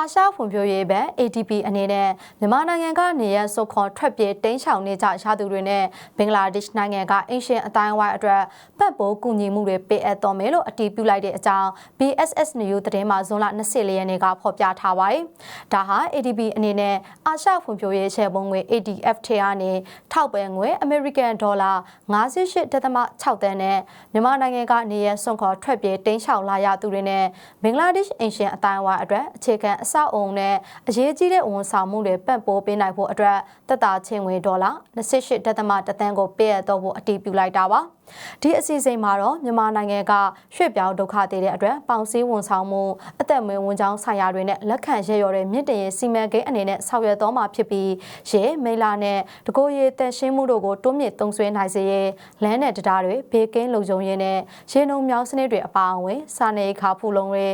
အာရှဖွံ့ဖြိုးရေးဘဏ် ADB အနေနဲ့မြန်မာနိုင်ငံကနေရစုခွန်ထွက်ပြေးတိမ်းရှောင်နေကြရသူတွေနဲ့ဘင်္ဂလားဒေ့ရှ်နိုင်ငံကအင်ရှင်အတိုင်းဝိုင်းအတွက်ပတ်ပိုးကူညီမှုတွေပေးအပ်တော်မယ်လို့အတည်ပြုလိုက်တဲ့အကြောင်း BSS News သတင်းမှာဇွန်လ24ရက်နေ့ကဖော်ပြထားပါတယ်။ဒါဟာ ADB အနေနဲ့အာရှဖွံ့ဖြိုးရေးချေပုံငွေ ADF ထဲကနေထောက်ပံ့ငွေ American Dollar 58.6တန်းနဲ့မြန်မာနိုင်ငံကနေရစုခွန်ထွက်ပြေးတိမ်းရှောင်လာရသူတွေနဲ့ဘင်္ဂလားဒေ့ရှ်အင်ရှင်အတိုင်းဝိုင်းအတွက်အခြေခံအဆောက်အုံနဲ့အရေးကြီးတဲ့ဝန်ဆောင်မှုတွေပံ့ပိုးပေးနိုင်ဖို့အတွက်တက်တာချင်းငွေဒေါ်လာ28ဒသမတသန်းကိုပေးအပ်တော့ဖို့အတည်ပြုလိုက်တာပါ။ ဒီအစီအစဉ်မှာတော့မြန်မာနိုင်ငံကရွှေ့ပြောင်းဒုက္ခသည်တဲ့အတွက်ပေါင်စည်းဝန်ဆောင်မှုအသက်မွေးဝန်ကြောင်းဆိုင်ရာတွေနဲ့လက်ခံရရော်တဲ့မြင့်တင်ရေးစီမံကိန်းအနေနဲ့ဆောင်ရွက်တော်မှာဖြစ်ပြီးရေမိလာနဲ့တကိုရေတန်ရှင်းမှုတို့ကိုတွန်းမြင့်သုံးစွဲနိုင်စေရေးလမ်းနဲ့တရားတွေဘေးကင်းလုံခြုံရေးနဲ့ရေနုံမြောင်းစနစ်တွေအပါအဝင်စာနေခါဖူလုံတွေ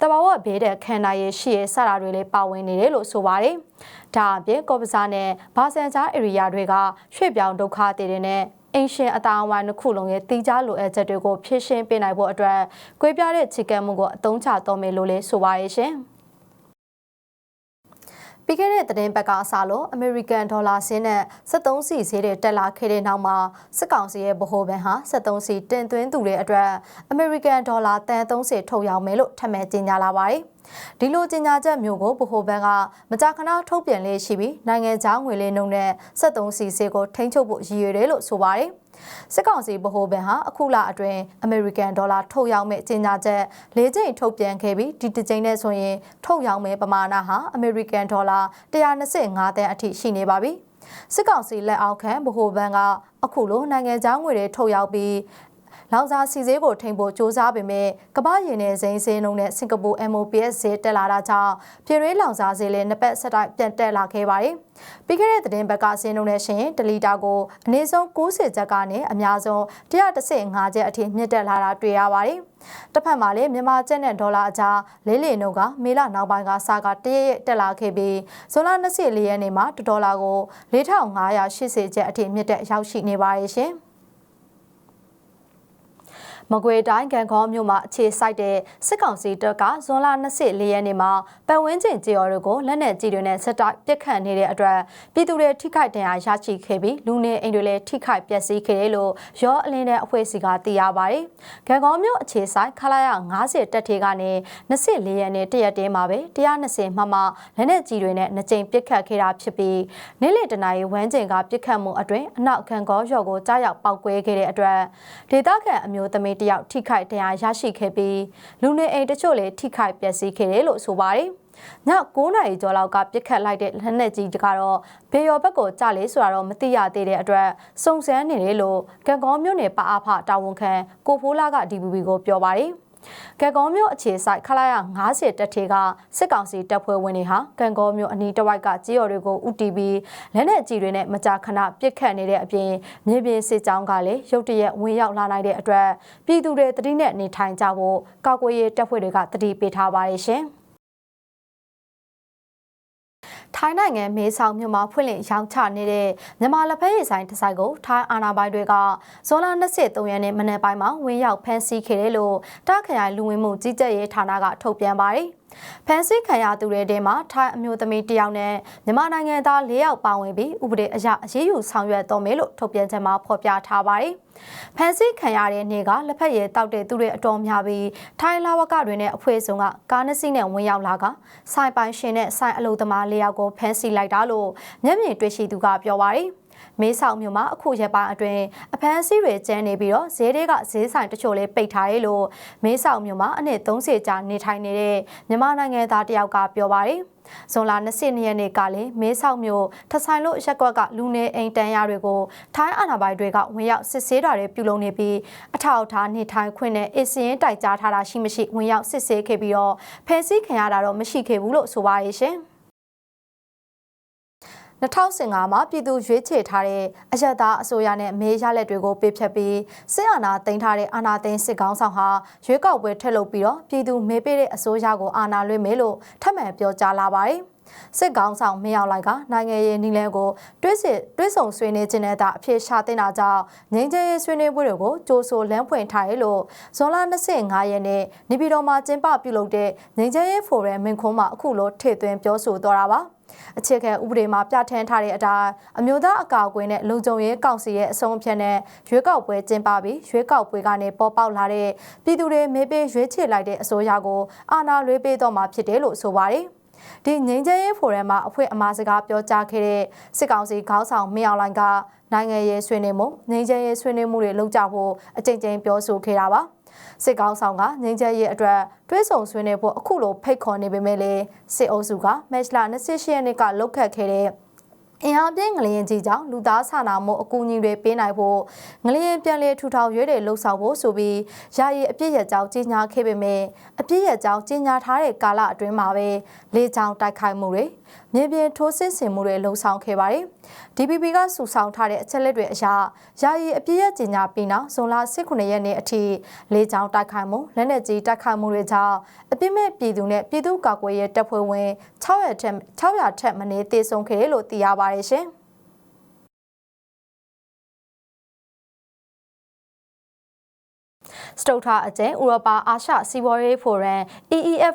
တဘာဝဘေးတဲ့ခံနိုင်ရရှိရစတာတွေလည်းပါဝင်နေတယ်လို့ဆိုပါတယ်ဒါအပြင်ကော့ပစာနဲ့ဘာဆန်ချာဧရိယာတွေကရွှေ့ပြောင်းဒုက္ခသည်တွေနဲ့ အင်ရှင်အတာအဝိုင်းတစ်ခုလုံးရဲ့တီးခြားလိုအပ်ချက်တွေကိုဖြည့်ရှင်းပေးနိုင်ဖို့အတွက်ကြွေးပြတဲ့ချီကပ်မှုကိုအသုံးချတော်မယ်လို့လည်းဆိုပါရဲ့ရှင် ပြီးခဲ့တဲ့သတင်းပတ်ကအစားလို့ American Dollar စင်းနဲ့73စီဈေးတွေတက်လာခဲ့တဲ့နောက်မှာစစ်ကောင်စီရဲ့ဗဟိုဘဏ်ဟာ73စီတင်သွင်းသူတွေအတွက် American Dollar တန်30ထုတ်ရောင်းမယ်လို့ထပ်မံကြေညာလာပါတယ်။ဒီလိုကြေညာချက်မျိုးကိုဗဟိုဘဏ်ကမကြာခဏထုတ်ပြန်လေးရှိပြီးနိုင်ငံခြားငွေလေးနှုန်းနဲ့73စီစီကိုထိန်းချုပ်ဖို့ရည်ရွယ်တယ်လို့ဆိုပါတယ် စစ်ကောင်စီဗဟိုဘဏ်ဟာအခုလအတွင်းအမေရိကန်ဒေါ်လာထုတ်ရောင်းမဲ့ကြေညာချက်၄ကြိမ်ထုတ်ပြန်ခဲ့ပြီးဒီတစ်ကြိမ်နဲ့ဆိုရင်ထုတ်ရောင်းမဲ့ပမာဏဟာအမေရိကန်ဒေါ်လာ125တန်းအထိရှိနေပါပြီစစ်ကောင်စီလက်အောက်ခံဗဟိုဘဏ်ကအခုလိုနိုင်ငံခြားငွေတွေထုတ်ရောက်ပြီး လောင်စာစီဈေးကိုထိန်းဖို့စ조사ပေမဲ့ကမ္ဘာရင်နယ်စိမ်းဈေးနှုန်းနဲ့စင်ကာပူ MOPS ဈေးတက်လာတာကြောင့်ပြည်ရေးလောင်စာဈေးလည်းနှစ်ပတ်ဆက်တိုက်ပြန်တက်လာခဲ့ပါတယ်။ပြီးခဲ့တဲ့သတင်းဘက်ကဈေးနှုန်းနဲ့ရှင်တလီတာကိုအနည်းဆုံး90ကျပ်ကနေအများဆုံး115ကျပ်အထိမြင့်တက်လာတာတွေ့ရပါတယ်။တစ်ဖက်မှာလည်းမြန်မာကျပ်နဲ့ဒေါ်လာအကြားလေးလီနှုန်းကမေလနောက်ပိုင်းကစကတရက်ရက်တက်လာခဲ့ပြီးဇွန်လ24ရက်နေ့မှာဒေါ်လာကို4580ကျပ်အထိမြင့်တက်ရောက်ရှိနေပါရဲ့ရှင်။ မကွေတိုင်းကံခေါမြို့မှာအခြေစိုက်တဲ့စစ်ကောင်စီတပ်ကဇွန်လ24ရက်နေ့မှာပတ်ဝန်းကျင်ကြေော်တွေကိုလက်နက်ကြီးတွေနဲ့ဆက်တိုက်ပစ်ခတ်နေတဲ့အတွက်ပြည်သူတွေထိခိုက်ဒဏ်ရာရရှိခဲ့ပြီးလူနေအိမ်တွေလည်းထိခိုက်ပျက်စီးခဲ့တယ်လို့ရောအလင်းတဲ့အဖွဲ့အစည်းကသိရပါတယ်။ကံခေါမြို့အခြေစိုက်ခလာရ90တက်ထေကနေ24ရက်နေ့တရက်တည်းမှာပဲ120မှမှလက်နက်ကြီးတွေနဲ့နှစ်ကြိမ်ပစ်ခတ်ခဲ့တာဖြစ်ပြီးနေ့လယ်တနာရီဝမ်းကျင်ကပစ်ခတ်မှုအတွင်းအနောက်ကံခေါရော်ကိုကြားရောက်ပောက်ကွဲခဲ့တဲ့အတွက်ဒေသခံအမျိုးသမီးတယောက်ထိခိုက်ဒဏ်ရာရရှိခဲ့ပြီးလူနေအိမ်တချို့လည်းထိခိုက်ပျက်စီးခဲ့တယ်လို့ဆိုပါတယ်။ည9နာရီကျော်လောက်ကပြစ်ခတ်လိုက်တဲ့လက်နက်ကြီးကတော့ဘေယော်ဘက်ကိုကြလေဆိုတာတော့မသိရသေးတဲ့အတွက်စုံစမ်းနေတယ်လို့ကံကောမြို့နယ်ပအားဖတာဝန်ခံကိုဖိုးလာက DVB ကိုပြောပါတယ်။ ကံကောမြို့အခြေဆိုင်ခလာရ90တက်ထေကစစ်ကောင်စီတပ်ဖွဲ့ဝင်တွေဟာကံကောမြို့အနီးတစ်ဝိုက်ကကြေးရော်တွေကိုဥတီပြီးလက်နက်ကြီးတွေနဲ့မကြာခဏပစ်ခတ်နေတဲ့အပြင်မြေပြင်စစ်ကြောင်းကလည်းရုတ်တရက်ဝင်ရောက်လာနိုင်တဲ့အတွက်ပြည်သူတွေတတိနဲ့နေထိုင်ကြဖို့ကာကွယ်ရေးတပ်ဖွဲ့တွေကတတိပေးထားပါတယ်ရှင်။ ထိုင်းနိုင်ငံမေဆောက်မြို့မှာဖွင့်လှစ်ရောင်းချနေတဲ့မြန်မာလက်ဖက်ရည်ဆိုင်တစ်ဆိုင်ကိုထိုင်းအာဏာပိုင်တွေကဇွန်လ23ရက်နေ့မနေ့ပိုင်းမှာဝင်ရောက်ဖမ်းဆီးခဲ့တယ်လို့တာခရိုင်လူဝင်မှုကြီးကြပ်ရေးဌာနကထုတ်ပြန်ပါတယ်။ ဖမ်းဆီးခံရသူတွေထဲမှာထိုင်းအမျိုးသမီးတယောက်နဲ့မြန်မာနိုင်ငံသား၄ယောက်ပါဝင်ပြီးဥပဒေအရအရေးယူဆောင်ရွက်တော်မယ်လို့ထုတ်ပြန်ချက်မှာဖော်ပြထားပါတယ်။ဖန်ဆီးခံရတဲ့နေ့ကလက်ဖက်ရည်တောက်တဲ့သူတွေအတော်များပြီးထိုင်းလာဝကတွေနဲ့အဖွဲ့စုံကကားနှစ်စီးနဲ့ဝင်ရောက်လာကဆိုင်ပိုင်ရှင်နဲ့ဆိုင်အလုပ်သမားလေးယောက်ကိုဖမ်းဆီးလိုက်တာလို့မျက်မြင်တွေ့ရှိသူကပြောပါရယ် မေးဆောင်မြို့မှာအခုရက်ပိုင်းအတွင်းအဖမ်းဆီးတွေကျန်းနေပြီးတော့ဈေးတွေကဈေးဆိုင်တချို့လေးပိတ်ထားရလို့မေးဆောင်မြို့မှာအနည်း30ကြာနေထိုင်နေတဲ့မြန်မာနိုင်ငံသားတယောက်ကပြောပါရယ်ဇွန်လ22ရက်နေ့ကလည်းမဲဆောက်မြို့ထဆိုင်လို့ရက်ကွက်ကလူနေအိမ်တန်းရတွေကိုထိုင်းအာဏာပိုင်တွေကဝင်ရောက်စစ်ဆေးတာတွေပြုလုပ်နေပြီးအထောက်အထားနေထိုင်ခွင့်နဲ့အစင်းတိုက်ကြားထားတာရှိမရှိဝင်ရောက်စစ်ဆေးခဲ့ပြီးတော့ဖယ်ဆီးခံရတာတော့မရှိခဲ့ဘူးလို့ဆိုပါရဲ့ရှင်။ 2015မှာပြည်သူရွေးချယ်ထားတဲ့အယက်သားအစိုးရနဲ့မေးရလက်တွေကိုပေးဖြတ်ပြီးစစ်အာဏာသိမ်းထားတဲ့အာဏာသိမ်းစစ်ကောင်းဆောင်ဟာရွေးကောက်ပွဲထက်လုပ်ပြီးတော့ပြည်သူမေးပေးတဲ့အစိုးရကိုအာဏာလွှဲမယ်လို့ထပ်မံပြောကြားလာပါတယ်။စစ်ကောင်ဆောင်မရောက်လိုက်ကနိုင်ငံရေးနီလန်ကိုတွဲစစ်တွဲဆောင်ဆွေးနွေးခြင်းနဲ့တာအဖြစ်ရှာတင်တာကြောင့်ငင်းကျဲရေးဆွေးနွေးပွဲတွေကိုကြိုးဆိုလမ်းဖွင့်ထားရလို့ဇွန်လ25ရက်နေ့နေပြည်တော်မှာကျင်းပပြုလုပ်တဲ့ငင်းကျဲရေးဖိုရမ်မင်ခွန်းမှာအခုလိုထည့်သွင်းပြောဆိုသွားတာပါ အခြေခံဥပဒေမှာပြဋ္ဌာန်းထားတဲ့အတိုင်းအမျိုးသားအကာအကွယ်နဲ့လုံခြုံရေးကောင်စီရဲ့အဆုံးအဖြတ်နဲ့ရွေးကောက်ပွဲကျင်းပပြီးရွေးကောက်ပွဲကနေပေါ်ပေါက်လာတဲ့ပြည်သူတွေမေးပေးရွေးချယ်လိုက်တဲ့အစိုးရကိုအာဏာလွှဲပေးတော့မှာဖြစ်တယ်လို့ဆိုပါတယ်။ဒီငိမ့်ချဲရေးဖိုရမ်မှာအဖွဲ့အမှားစကားပြောကြားခဲ့တဲ့စစ်ကောင်စီခေါင်းဆောင်မင်းအောင်လှိုင်ကနိုင်ငံရေးဆွေးနွေးမှုငိမ့်ချဲရေးဆွေးနွေးမှုတွေလုပ်ကြဖို့အကြိမ်ကြိမ်ပြောဆိုခဲ့တာပါ။ စစ်ကောင်ဆောင်ကငင်းချက်ရဲ့အတွက်တွဲဆောင်ဆွေးနွေးဖို့အခုလိုဖိတ်ခေါ်နေပေမဲ့လည်းစစ်အုပ်စုကမက်ချ်လာ28ရက်နေ့ကလုတ်ခတ်ခဲ့တဲ့အင်အားပြင်းငလျင်ကြီးကြောင့်လူသားစာနာမှုအကူအညီတွေပေးနိုင်ဖို့ငလျင်ပြန်လည်ထူထောင်ရွေးတဲ့လှုပ်ဆောင်ဖို့ဆိုပြီးယာယီအပြည့်ရကြောင်းကြီးညာခဲ့ပေမဲ့အပြည့်ရကြောင်းကြီးညာထားတဲ့ကာလအတွင်းမှာပဲလေကြောင်းတိုက်ခိုက်မှုတွေမြေပြင်ထိုးစစ်ဆင်မှုတွေလှုံ့ဆော်ခဲ့ပါတယ်။ DPP ကစုဆောင်ထားတဲ့အချက်လက်တွေအရယာယီအပြည့်ရကြီးညာပြီးနောက်ဇွန်လ18ရက်နေ့အထိလေကြောင်းတိုက်ခိုက်မှုလက်နက်ကြီးတိုက်ခိုက်မှုတွေကြောင့်အပြစ်မဲ့ပြည်သူနဲ့ပြည်သူ့ကာကွယ်ရေးတပ်ဖွဲ့ဝင်600ထက်600ထက်မနည်းသေဆုံးခဲ့တယ်လို့သိရပါတယ်ရှင်။ စတုထအကျဉ်ဥရောပအာရှစီးပွားရေးဖိုရမ် EEF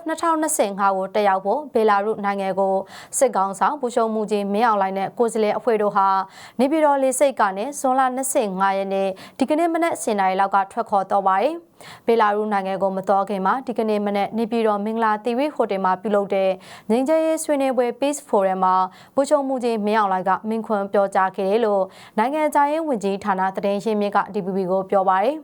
2025ကိုတက်ရောက်ဖို့ဘယ်လာရုနိုင်ငံကိုစစ်ကောင်ဆောင်ပူရှုံမှုကြီးမင်းအောင်လှိုင်နဲ့ကိုယ်စားလှယ်အဖွဲ့တို့ဟာနေပြည်တော်လေဆိပ်ကနေဇွန်လ25ရက်နေ့ဒီကနေ့မနက်7:00နာရီလောက်ကထွက်ခေါ်တော့ပါတယ်။ ဘေလာရုနိုင်ငံကိုမတော်ခင်မှာဒီကနေ့မနေ့နေပြည်တော်မင်္ဂလာတီဝီဟိုတယ်မှာပြုလုပ်တဲ့ငင်းကျရေးဆွေးနွေးပွဲ Peace Forum မှာဗိုလ်ချုပ်မှုကြီးမင်းအောင်လှိုင်ကမင်းခွန်းပြောကြားခဲ့တယ်လို့နိုင်ငံခြားရေးဝန်ကြီးဌာနသတင်းရှင်းမြစ်က DPP ကိုပြောပါတယ်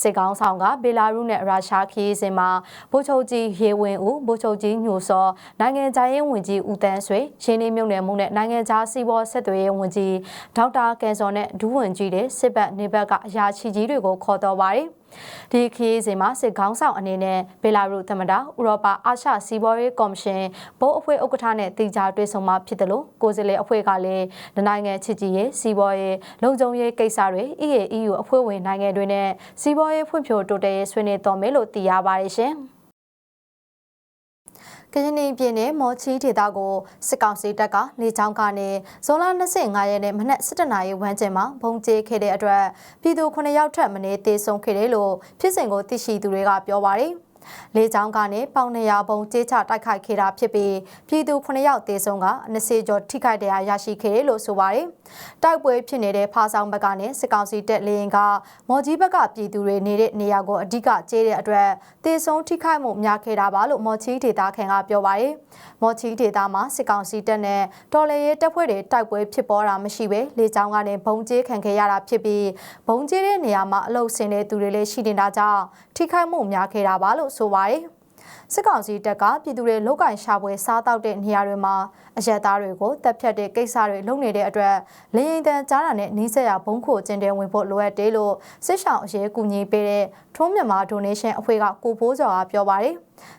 စစ်ကောင်ဆောင်ကဘေလာရုနဲ့ရုရှားခီးစင်မှာဗိုလ်ချုပ်ကြီးရေဝင်ဦးဗိုလ်ချုပ်ကြီးညိုစောနိုင်ငံခြားရေးဝန်ကြီးဦးတန်းဆွေရှင်းနေမြုံနယ်မှုနဲ့နိုင်ငံခြားစီးပွားဆက်သွယ်ရေးဝန်ကြီးဒေါက်တာကယ်စော်နဲ့ဒူးဝန်ကြီးတဲ့စစ်ဘက်နေဘက်ကအရာရှိကြီးတွေကိုခေါ်တော်ပါတယ်။ ဒီခရီးစဉ်မှာစစ်ခေါင်းဆောင်အနေနဲ့ဘယ်လာရုသမ္မတဥရောပအာရှစီးပွားရေးကော်မရှင်ဘိုးအဖွဲ့ဥက္ကဋ္ဌနဲ့တေချာတွေ့ဆုံမှာဖြစ်တယ်လို့ကိုယ်စားလှယ်အဖွဲ့ကလည်းနိုင်ငံချစ်ကြည်ရေးစီးပွားရေးလုံခြုံရေးကိစ္စတွေ EAEU အဖွဲ့ဝင်နိုင်ငံတွေနဲ့စီးပွားရေးဖွံ့ဖြိုးတိုးတက်ရေးဆွေးနွေးတော်မယ်လို့သိရပါတယ်ရှင်။ ကရင်ပြည်နယ်မော်ချီဒေသကိုစစ်ကောင်စီတပ်ကလေကြောင်းကနေဇွန်လ25ရက်နေ့မနက်7:00နာရီဝန်းကျင်မှာဘုံကျဲခဲ့တဲ့အတွက်ပြည်သူ9ယောက်ထက်မနည်းသေဆုံးခဲ့တယ်လို့ဖြစ်စဉ်ကိုသိရှိသူတွေကပြောပါတယ်။ လေကြောင်းကနေပေါင်200ပုံကျေးချတိုက်ခိုက်ခဲ့တာဖြစ်ပြီးပြည်သူ9ယောက်သေဆုံးက20ကျော်ထိခိုက်ဒဏ်ရာရရှိခဲ့တယ်လို့ဆိုပါတယ်။တိုက်ပွဲဖြစ်နေတဲ့ဖားဆောင်ဘက်ကနေစစ်ကောင်စီတပ်လေရင်ကမော်ကြီးဘက်ကပြည်သူတွေနေတဲ့နေရာကိုအဓိကကျေးတဲ့အတွက်သေဆုံးထိခိုက်မှုများခဲ့တာပါလို့မော်ချီဒေတာခင်ကပြောပါတယ်။မော်ချီဒေတာမှာစစ်ကောင်စီတပ်နဲ့တော်လေရေးတပ်ဖွဲ့တွေတိုက်ပွဲဖြစ်ပေါ်တာမရှိဘဲလေကြောင်းကနေဘုံကျေးခံခဲ့ရတာဖြစ်ပြီးဘုံကျေးတဲ့နေရာမှာအလုဆင်တဲ့သူတွေလည်းရှိနေတာကြောင့်ထိခိုက်မှုများခဲ့တာပါလို့ဆိုပါတယ်စစ်ကောင်စီတပ်ကပြည်သူတွေလောက်ကင်ရှာပွဲစားတောက်တဲ့နေရာတွေမှာအရက်သားတွေကိုတပ်ဖြတ်တဲ့ကိစ္စတွေလုပ်နေတဲ့အတွက်လေရင်တန်ကြားတာနဲ့နှီးဆက်ရဘုံခိုကျင်းတဲ့ဝင်ဖို့လိုအပ်တယ်လို့စစ်ဆောင်အရေးကူညီပေးတဲ့ထုံးမြန်မာ donation အဖွဲ့ကကိုဖိုးကျော်ကပြောပါတယ်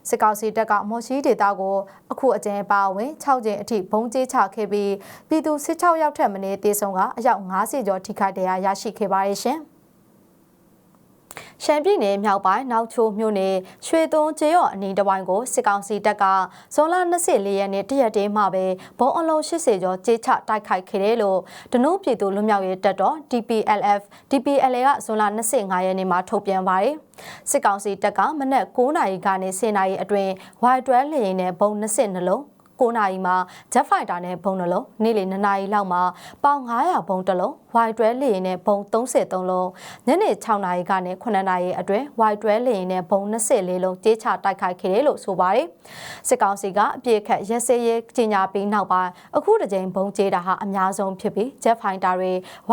စစ်ကောင်စီတပ်ကမော်ရှိဒေတာကိုအခုအကျဉ်းပါဝင်6ကျင်းအထိဘုံကျဲချခဲ့ပြီးပြည်သူ16ယောက်ထက်မနည်းတေဆုံးကအယောက်90ကျော်ထိခိုက်တရားရရှိခဲ့ပါရဲ့ရှင်။ ရှမ်းပြည်နယ်မြောက်ပိုင်းနောက်ချိုမြို့နယ်ရွှေသွန်းကျေးရော်အနီးတစ်ဝိုင်းကိုစစ်ကောင်စီတပ်ကဇွန်လ24ရက်နေ့တရက်တည်းမှာပဲဘုံအလုံး80ကျော်ကြေးချတိုက်ခိုက်ခဲ့တယ်လို့ဒနုပြည်သူလွတ်မြောက်ရေးတပ်တော် DPLF DPLA ကဇွန်လ25ရက်နေ့မှာထုတ်ပြန်ပါတယ်စစ်ကောင်စီတပ်ကမနက်9နာရီကနေ10နာရီအတွင်း Y12 လေယာဉ်နဲ့ဘုံ20နှလုံး 9နာရီမှာ Jet Fighter နဲ့ဘုံနှလုံးနေ့လယ်2နာရီလောက်မှာပေါင်900ဘုံတစ်လုံး Y12 လေယာဉ်နဲ့ဘုံ33လုံးညနေ6နာရီကနေ9နာရီအတွင်း Y12 လေယာဉ်နဲ့ဘုံ24လုံးကြေးချတိုက်ခိုက်ခဲ့တယ်လို့ဆိုပါတယ်စစ်ကောင်စီကအပြည့်ခတ်ရက်စဲရဲကြီးညာပြီးနောက်ပိုင်းအခုတစ်ကြိမ်ဘုံကြေးတာဟာအများဆုံးဖြစ်ပြီး Jet Fighter တွေ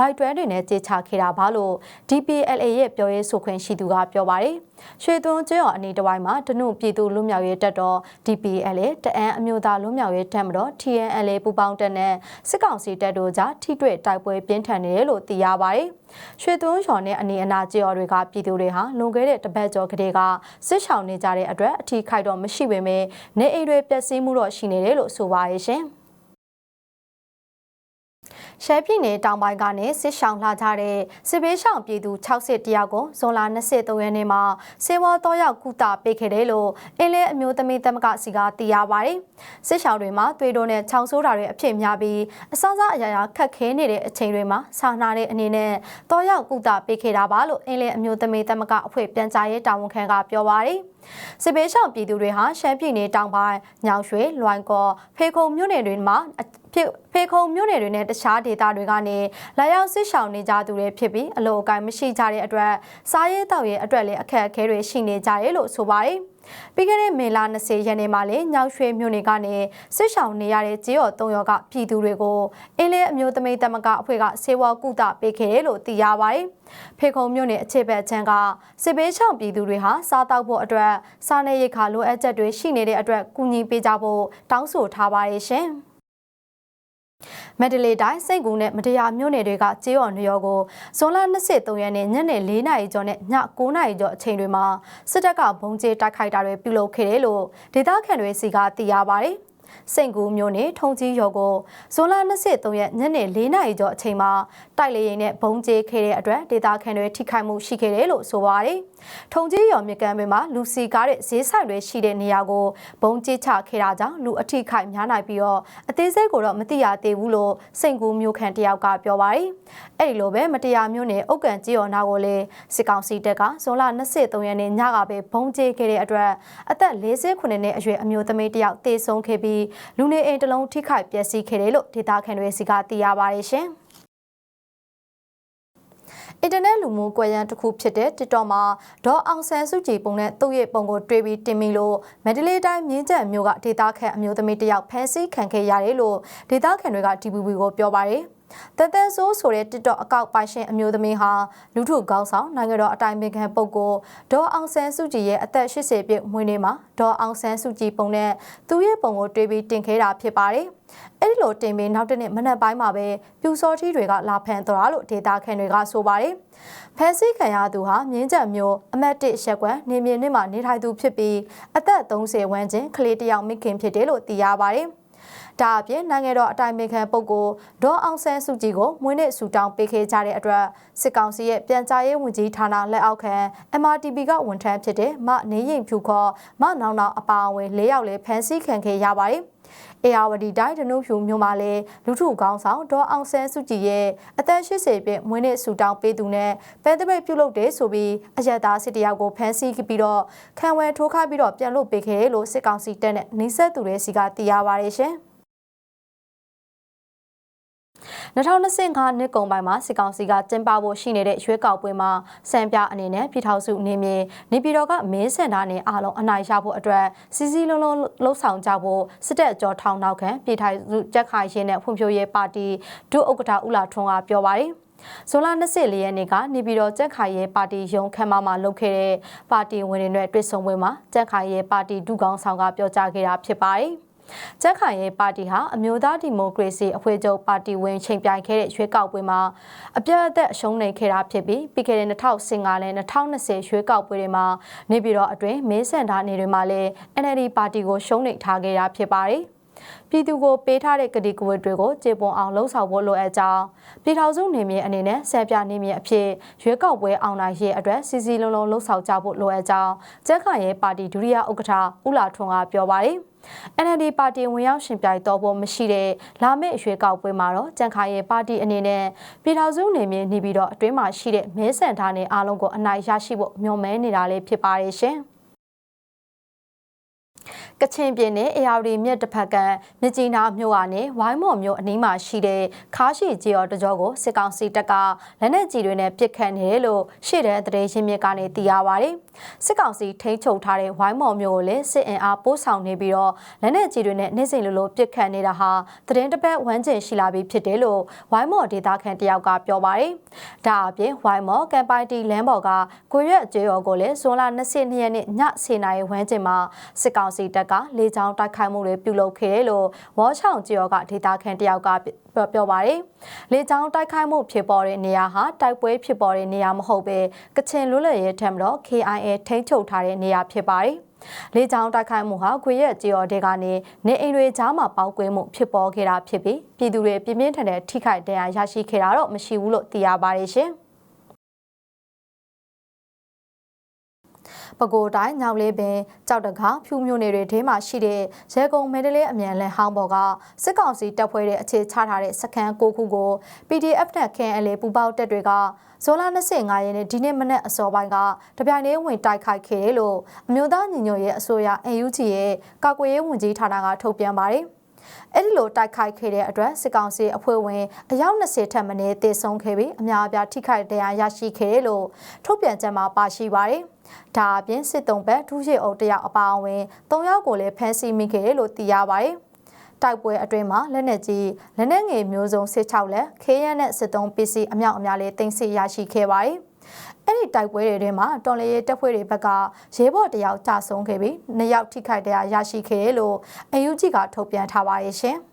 Y12 တွေနဲ့ကြေးချခဲ့တာပါလို့ DPLA ရဲ့ပြောရေးဆိုခွင့်ရှိသူကပြောပါတယ် ရွှေသွန်းကျွန်းအနီးတစ်ဝိုင်းမှာတနုပြည်သူလူမျိုးရေးတပ်တော် DPLA တအန်းအမျိုးသားလူမျိုးရေးတပ်မတော် TNLA ပူးပေါင်းတပ်နဲ့စစ်ကောင်စီတပ်တို့ကြားထိတွေ့တိုက်ပွဲပြင်းထန်နေတယ်လို့သိရပါတယ်။ရွှေသွန်းရွာနဲ့အနေအနာကြေးော်တွေကပြည်သူတွေဟာလွန်ခဲ့တဲ့တပတ်ကျော်ကလေးကစစ်ဆောင်နေကြတဲ့အတွက်အထီးခိုက်တော့မရှိပေမဲ့နေအိမ်တွေပျက်စီးမှုတော့ရှိနေတယ်လို့ဆိုပါရဲ့ရှင်။ ရှမ်းပြည်နယ်တောင်ပိုင်းကနေစစ်ရှောင်းလာကြတဲ့စစ်ဘေးရှောင်ပြည်သူ60တယောက်ကိုဇွန်လ23ရက်နေ့မှာစေဝါတော့ရောက်ကုသပေးခဲ့တယ်လို့အင်းလဲအမျိုးသမီးသမဂ္ဂစီကသိရပါတယ်။စစ်ရှောင်းတွေမှာသွေးတိုးနဲ့ချောင်းဆိုးတာတွေအဖြစ်များပြီးအစစအရာရာခက်ခဲနေတဲ့အချိန်တွေမှာဆာနာတဲ့အနေနဲ့တော့ရောက်ကုသပေးခဲ့တာပါလို့အင်းလဲအမျိုးသမီးသမဂ္ဂအဖွဲ့ပြန်ကြားရေးတာဝန်ခံကပြောပါတယ်။စစ်ဘေးရှောင်ပြည်သူတွေဟာရှမ်းပြည်နယ်တောင်ပိုင်းညောင်ရွှေလွိုင်ကော်ဖေခုံမြို့နယ်တွေမှာဖေခုံမြို့နယ်တွေနဲ့တခြားဒေသတွေကနေလာရောက်စစ်ရှောင်နေကြသူတွေဖြစ်ပြီးအလိုအကိုင်းမရှိကြတဲ့အတွက်စားရေးတောက်ရေးအတွက်လည်းအခက်အခဲတွေရှိနေကြတယ်လို့ဆိုပါတယ်။ ပြီးခဲ့တဲ့မေလ20ရက်နေ့မှာလည်းညောင်ရွှေမြို့နယ်ကနေစစ်ရှောင်နေရတဲ့ကြေးရော်၃ရောက်ကပြည်သူတွေကိုအင်းလေးအမျိုးသမီးသမဂ္ဂအဖွဲ့ကဆေးဝါးကုသပေးခဲ့တယ်လို့သိရပါတယ်။ဖေခုံမြို့နယ်အခြေဘက်ချမ်းကစစ်ဘေးရှောင်ပြည်သူတွေဟာစားတောက်ဖို့အတွက်စားနေရိတ်ခါလိုအပ်ချက်တွေရှိနေတဲ့အတွက်ကူညီပေးကြဖို့တောင်းဆိုထားပါတယ်ရှင်။ မက်ဒလေတိုင်းစိတ်ကူနဲ့မတရားမြို့နယ်တွေကကြေးော်နရောကိုဇွန်လ23ရက်နေ့ညနေ4နာရီကျော်နဲ့ည9နာရီကျော်အချိန်တွေမှာစစ်တပ်ကဘုံကျဲတိုက်ခိုက်တာတွေပြုလုပ်ခဲ့တယ်လို့ဒေသခံတွေစီကသိရပါတယ်။စိန်ကူမျိုးနဲ့ထုံကြီးရော်ကိုဇွန်လ23ရက်ညနေ4နာရီကျော်အချိန်မှာတိုက်လေရင်နဲ့ဘုံကျဲခဲ့တဲ့အတွက်ဒေသခံတွေထိခိုက်မှုရှိခဲ့တယ်လို့ဆိုပါတယ်။ ထုံကြီးရော်မြကမ်းပင်မှာလူစီကားတဲ့ဈေးဆိုင်တွေရှိတဲ့နေရာကိုဘုံကျဲချခဲ့တာကြောင့်လူအထိခိုက်များနိုင်ပြီးတော့အသေးစိတ်ကိုတော့မသိရသေးဘူးလို့စိန်ကူမျိုးခန့်တယောက်ကပြောပါတယ်။အဲ့ဒီလိုပဲမတရားမျိုးနဲ့အုတ်ကန်ကြီးရော်နာကိုလည်းစစ်ကောင်စီတပ်ကဇွန်လ23ရက်နေ့ညကပဲဘုံကျဲခဲ့တဲ့အတွက်အသက်48နှစ်အရွယ်အမျိုးသမီးတယောက်တေဆုံးခဲ့ပြီးလူနေအိမ်တစ်လုံးထိခိုက်ပျက်စီးခဲ့တယ်လို့ဒေသခံတွေစီကသိရပါတယ်ရှင်။ အင်တာနက်လူမှုကွယ်ရန်တစ်ခုဖြစ်တဲ့ TikTok မှာဒေါ်အောင်ဆန်းစုကြည်ပုံနဲ့သူ့ရဲ့ပုံကိုတွေ့ပြီးတင်မိလို့မန္တလေးတိုင်းမြင်းကျက်မြို့ကဒေသခံအမျိုးသမီးတယောက်ဖမ်းဆီးခံခဲ့ရတယ်လို့ဒေသခံတွေက DVB ကိုပြောပါတယ်။ တသက်ဆိုးဆိုတဲ့ TikTok အကောက်ပိုင်ရှင်အမျိုးသမီးဟာလူထုကောင်းဆောင်နိုင်ငံတော်အတိုင်ပင်ခံပုဂ္ဂိုလ်ဒေါ်အောင်ဆန်းစုကြည်ရဲ့အသက်80ပြည့်မွေးနေ့မှာဒေါ်အောင်ဆန်းစုကြည်ပုံနဲ့သူ့ရဲ့ပုံကိုတွေးပြီးတင်ခဲ့တာဖြစ်ပါတယ်။အဲ့ဒီလိုတင်ပြီးနောက်တနေ့မနက်ပိုင်းမှာပဲပြူစော်ထီးတွေကလာဖန်သွားတာလို့ဒေတာခန်တွေကဆိုပါတယ်။ဖန်ဆီးခံရသူဟာမြင်းချက်မျိုးအမတ်တစ်ရက်ကွက်နေမြင့်နှစ်မှာနေထိုင်သူဖြစ်ပြီးအသက်30ဝန်းကျင်ကလေးတယောက်မိခင်ဖြစ်တယ်လို့သိရပါတယ်။ ဒါအပြင်နိုင်ငံတော်အတိုင်ပင်ခံပုဂ္ဂိုလ်ဒေါ်အောင်ဆန်းစုကြည်ကိုမွေးနေ့ဆူတောင်းပေးခဲ့ကြတဲ့အတွက်စစ်ကောင်စီရဲ့ပြန်ကြားရေးဝန်ကြီးဌာနလက်အောက်ခံ MRTP ကဝန်ထမ်းဖြစ်တဲ့မနေရင်ဖြူခေါ်မနောင်နောင်အပါအဝင်၄ယောက်လည်းဖမ်းဆီးခံခဲ့ရပါတယ်။အေယာဝတီတိုင်းဒနုဖြူမြို့မှာလည်းလူထုကောင်းဆောင်ဒေါ်အောင်ဆန်းစုကြည်ရဲ့အသက်80ပြည့်မွေးနေ့ဆူတောင်းပေးသူနဲ့ပဲတပိတ်ပြုလုပ်တယ်ဆိုပြီးအရက်သားစစ်တယောက်ကိုဖမ်းဆီးပြီးတော့ခံဝယ်ထိုးခါပြီးတော့ပြန်လွတ်ပေးခဲ့တယ်လို့စစ်ကောင်စီတပ်နဲ့နှိစက်သူတွေစီကသိရပါတယ်ရှင်။ 2025နှစ်ကုန်ပိုင်းမှာစစ်ကောင်စီကကျင်းပဖို့ရှိနေတဲ့ရွေးကောက်ပွဲမှာစံပြအနေနဲ့ပြည်ထောင်စုအနေနဲ့နေပြည်တော်ကမင်းစင်တာနဲ့အားလုံးအနိုင်ရဖို့အတွက်စီစီလုံးလုံးလှုပ်ဆောင်ကြဖို့စစ်တပ်ကြောထောင်နောက်ခံပြည်ထိုင်စုကြက်ခိုင်ရှင်နဲ့ဖွံ့ဖြိုးရေးပါတီဒုဥက္ကဋ္ဌဦးလာထွန်းကပြောပါတယ်ဇွန်လ24ရက်နေ့ကနေပြည်တော်ကြက်ခိုင်ရဲ့ပါတီရုံးခမ်းမမှာလုပ်ခဲ့တဲ့ပါတီဝင်တွေနဲ့တွေ့ဆုံပွဲမှာကြက်ခိုင်ရဲ့ပါတီဒုကောင်းဆောင်ကပြောကြားခဲ့တာဖြစ်ပါတယ်။ ကြက်ခိုင်ရဲ့ပါတီဟာအမျိုးသားဒီမိုကရေစီအဖွဲ့ချုပ်ပါတီဝင်ချိန်ပြိုင်ခဲ့တဲ့ရွေးကောက်ပွဲမှာအပြတ်အသက်အရှုံးနိမ့်ခဲ့တာဖြစ်ပြီးပြီးခဲ့တဲ့2015နဲ့2020ရွေးကောက်ပွဲတွေမှာနေပြည်တော်အတွင်းမင်းစင်တာနေတွေမှာလည်း NLD ပါတီကိုရှုံးနိမ့်ထားခဲ့တာဖြစ်ပါတယ် ပြည်သူကိုပေးထားတဲ့ကတိကဝတ်တွေကိုကျေပွန်အောင်လှုံ့ဆော်ဖို့လိုအပ်ကြောင်းပြည်ထောင်စုနေမြေအနေနဲ့ဆဲပြနေမြေအဖြစ်ရွေးကောက်ပွဲအောင်နိုင်ရေးအတွက်စီစီလုံးလုံးလှုံ့ဆော်ကြဖို့လိုအပ်ကြောင်းကျက်ခိုင်ရဲ့ပါတီဒုတိယဥက္ကဋ္ဌဦးလာထွန်းကပြောပါတယ်။ NLD ပါတီဝင်ရောက်ရှင်ပြိုင်တော်ဖို့မရှိတဲ့လာမယ့်ရွေးကောက်ပွဲမှာတော့ကြံခါရဲ့ပါတီအနေနဲ့ပြည်ထောင်စုနေမြေနေပြီးတော့အတွင်းမှာရှိတဲ့မဲဆန္ဒနယ်အားလုံးကိုအနိုင်ရရှိဖို့မျှော်မှန်းနေတာလေးဖြစ်ပါတယ်ရှင်။ ကချင်ပြည်နယ်အေယာရီမြစ်တစ်ဖက်ကမြကြီးနားမြို့ကနေဝိုင်းမော်မြို့အနီးမှာရှိတဲ့ခါရှိကြီးော်တကြောကိုစစ်ကောင်စီတပ်ကလက်နက်ကြီးတွေနဲ့ပစ်ခတ်နေတယ်လို့ရှေ့တဲ့သတင်းရင်းမြစ်ကနေသိရပါဗျ။စစ်ကောင်စီထိန်းချုပ်ထားတဲ့ဝိုင်းမော်မြို့ကိုလည်းစစ်အင်အားပို့ဆောင်နေပြီးတော့လက်နက်ကြီးတွေနဲ့နေ့စဉ်လိုလိုပစ်ခတ်နေတာဟာသတင်းတပတ်ဝမ်းကျင်ရှိလာပြီဖြစ်တယ်လို့ဝိုင်းမော်ဒေသခံတယောက်ကပြောပါတယ်။ဒါအပြင်ဝိုင်းမော်ကမ်ပိုင်တီလမ်းပေါ်ကကိုရွက်ကျေးော်ကိုလည်းဇွန်လ22ရက်နေ့ည10:00နာရီဝန်းကျင်မှာစစ်ကောင်စီတပ်ကလေကြောင်းတိုက်ခိုက်မှုတွေပြုလုပ်ခဲ့တယ်လို့ဝေါချောင်ကျော်ကဒေတာခန်တယောက်ကပြောပါတယ်။လေကြောင်းတိုက်ခိုက်မှုဖြစ်ပေါ်တဲ့နေရာဟာတိုက်ပွဲဖြစ်ပေါ်တဲ့နေရာမဟုတ်ပဲကချင်လွတ်လပ်ရေးထံမတော် KIA ထိန်းချုပ်ထားတဲ့နေရာဖြစ်ပါတယ်။လေကြောင်းတိုက်ခိုက်မှုဟာခွေရက်ကြေော်တဲ့ကနေနေအိမ်တွေကြားမှာပေါက်ကွဲမှုဖြစ်ပေါ်ခဲ့တာဖြစ်ပြီးပြည်သူတွေပြင်းပြင်းထန်ထန်ထိခိုက်ဒဏ်ရာရရှိခဲ့တာတော့မရှိဘူးလို့သိရပါတယ်ရှင်။ ပဲခူးတိုင်းညောင်လေးပင်ကြောက်တကားဖြူမျိုးနယ်တွေထဲမှာရှိတဲ့ရဲကုံမဲဒလေးအမြန်လန်ဟောင်းပေါ်ကစစ်ကောင်စီတပ်ဖွဲ့တွေအခြေချထားတဲ့စခန်း၉ခုကို PDF နဲ့ KNL ပူးပေါင်းတပ်တွေကဇွန်လ25ရက်နေ့ဒီနေ့မနက်အစောပိုင်းကတပြိုင်တည်းဝင်တိုက်ခိုက်ခဲ့တယ်လို့အမျိုးသားညီညွတ်ရေးအစိုးရ NUG ရဲ့ကာကွယ်ရေးဝန်ကြီးဌာနကထုတ်ပြန်ပါတယ်။ အဲ့ဒီလိုတိုက်ခိုက်ခဲ့တဲ့အတွက်စစ်ကောင်စီအဖွဲ့ဝင်အယောက်20ထက်မနည်းတေဆုံးခဲ့ပြီးအများအပြားထိခိုက်ဒဏ်ရာရရှိခဲ့တယ်လို့ထုတ်ပြန်ချက်မှာပါရှိပါတယ်။ဒါအပြင်စစ်တုံးဘက်ဒုရှိအုပ်တယောက်အပါအဝင်၃ယောက်ကိုလည်းဖမ်းဆီးမိခဲ့တယ်လို့သိရပါတယ်။တိုက်ပွဲအတွင်းမှာလက်နက်ကြီးလက်နက်ငယ်မျိုးစုံစစ်6လက်ခေးရနဲ့စစ်သုံးပစ္စည်းအမြောက်အများလေးတင်ဆက်ရရှိခဲ့ပါတယ်။ အဲ့ဒီတိုက်ပွဲတွေထဲမှာတော်လရေးတပ်ဖွဲ့တွေဘက်ကရဲဘော်တယောက်ကြာဆုံးခဲ့ပြီးနှစ်ယောက်ထိခိုက်ဒဏ်ရာရရှိခဲ့တယ်လို့အယူကြီးကထုတ်ပြန်ထားပါရဲ့ရှင်။